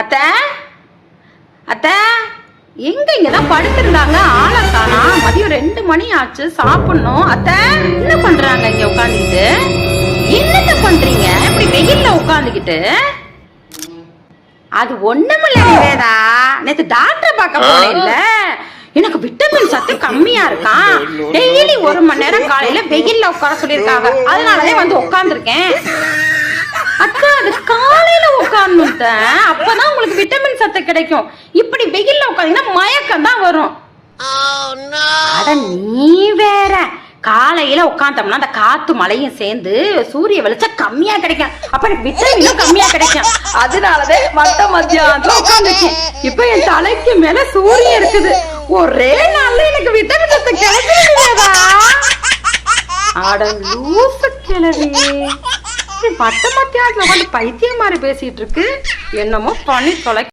அத்த? அத்த? எங்க இங்கதான் படுத்திருந்தாங்க? ஆளத்தானா மதியம் ரெண்டு மணி ஆச்சு. சாப்பிடணும். அத்த என்ன பண்றாங்க இங்க உட்காந்துக்கிட்டு என்னத்த பண்றீங்க? இப்படி வெயில்ல உட்காந்துக்கிட்டு அது ஒண்ணுமில்ல நிவேதா. நேத்து டாக்டர் பார்க்க போனேன்ல. எனக்கு விட்டமின் சத்து கம்மியா இருக்கான் டெய்லி ஒரு மணி நேரம் காலையில வெயில்ல உட்கார சொல்லியிருக்காங்க. அதனாலதான் வந்து உட்காந்துருக்கேன் அக்கா அது காலையில அப்பதான் உங்களுக்கு விட்டமின் சத்து கிடைக்கும். இப்படி வெயில்ல உட்காந்தீங்கன்னா மயக்கம் தான் வரும். அட நீ வேற. காலையில உட்காந்தோம்னா அந்த காத்து மழையும் சேர்ந்து சூரிய வெளிச்சம் கம்மியா கிடைக்கும். அப்ப எனக்கு விட்டமினும் கம்மியா கிடைக்கும். அதனாலதான் மத்த மத்தியானத்துல உட்காந்துருக்கேன் இப்ப என் தலைக்கு மேல சூரியன் இருக்குது. ஒரே நாள்ல எனக்கு விட்டமின் சத்து கிடைக்கிறதா அட லூசு கிளவி பத்த மத்தியானத்துல உட்காந்து பைத்தியம் மாதிரி பேசிட்டு இருக்கு. என்னமோ பண்ணி தொலை